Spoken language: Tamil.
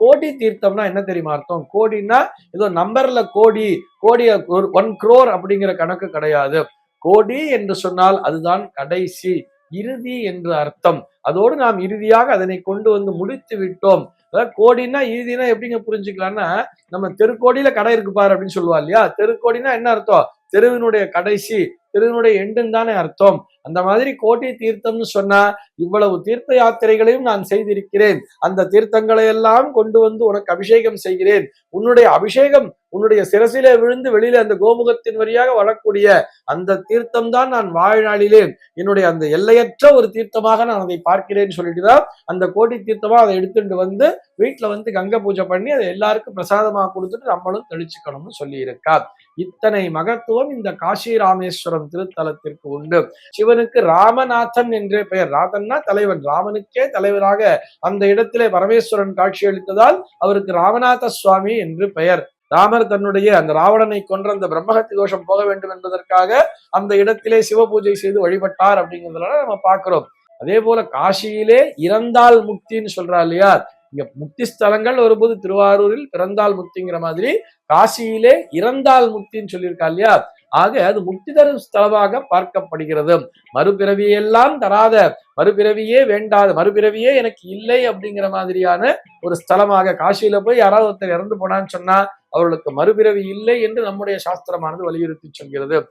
கோடி தீர்த்தம்னா என்ன தெரியுமா அர்த்தம்? கோடின்னா ஏதோ நம்பர்ல கோடி கோடி ஒரு ஒன் குரோர் அப்படிங்கிற கணக்கு கிடையாது. கோடி என்று சொன்னால் அதுதான் கடைசி இறுதி என்று அர்த்தம். அதோடு நாம் இறுதியாக அதனை கொண்டு வந்து முடித்து விட்டோம். அதாவது கோடின்னா இறுதினா எப்படிங்க புரிஞ்சுக்கலாம்னா நம்ம தெருக்கோடியில கடை இருக்கு பாரு அப்படின்னு சொல்லுவா இல்லையா? தெருக்கோடினா என்ன அர்த்தம்? தெருவினுடைய கடைசி தெருவினுடைய எண்டுன்னு தானே அர்த்தம். அந்த மாதிரி கோட்டி தீர்த்தம்னு சொன்னா இவ்வளவு தீர்த்த யாத்திரைகளையும் நான் செய்திருக்கிறேன். அந்த தீர்த்தங்களை எல்லாம் கொண்டு வந்து உனக்கு அபிஷேகம் செய்கிறேன். உன்னுடைய அபிஷேகம் உன்னுடைய சிரசிலே விழுந்து வெளியில அந்த கோமுகத்தின் வழியாக வரக்கூடிய அந்த தீர்த்தம் தான் நான் வாழ்நாளிலே என்னுடைய அந்த எல்லையற்ற ஒரு தீர்த்தமாக நான் அதை பார்க்கிறேன்னு சொல்லிட்டு தான் அந்த கோட்டி தீர்த்தமா அதை எடுத்துட்டு வந்து வீட்டுல வந்து கங்கை பூஜை பண்ணி அதை எல்லாருக்கும் பிரசாதமா கொடுத்துட்டு நம்மளும் தெளிச்சுக்கணும்னு சொல்லியிருக்கார். இத்தனை மகத்துவம் இந்த காசி ராமேஸ்வரம் திருத்தலத்திற்கு உண்டு. சிவனுக்கு ராமநாதன் என்ற பெயர். ராதன்னா தலைவன். ராமனுக்கே தலைவராக அந்த இடத்திலே பரமேஸ்வரன் காட்சியளித்ததால் அவருக்கு ராமநாத சுவாமி என்று பெயர். ராமர் தன்னுடைய அந்த ராவணனை கொன்ற அந்த பிரம்மஹத்தி தோஷம் போக வேண்டும் என்பதற்காக அந்த இடத்திலே சிவ பூஜை செய்து வழிபட்டார் அப்படிங்கிறதுனால நம்ம பார்க்கிறோம். அதே போல காசியிலே இறந்தால் முக்தின்னு சொல்றா இல்லையா? இங்க முக்தி ஸ்தலங்கள் வரும்போது திருவாரூரில் பிறந்தால் முக்திங்கிற மாதிரி காசியிலே இறந்தால் முக்தின்னு சொல்லியிருக்கா இல்லையா? ஆக அது முக்தி தரும் ஸ்தலமாக பார்க்கப்படுகிறது. மறுபிறவியெல்லாம் தராத மறுபிறவியே வேண்டாத மறுபிறவியே எனக்கு இல்லை அப்படிங்கிற மாதிரியான ஒரு ஸ்தலமாக காசியில போய் யாராவது ஒருத்தர் இறந்து போனான்னு சொன்னா அவர்களுக்கு மறுபிறவி இல்லை என்று நம்முடைய சாஸ்திரமானது வலியுறுத்தி சொல்கிறது.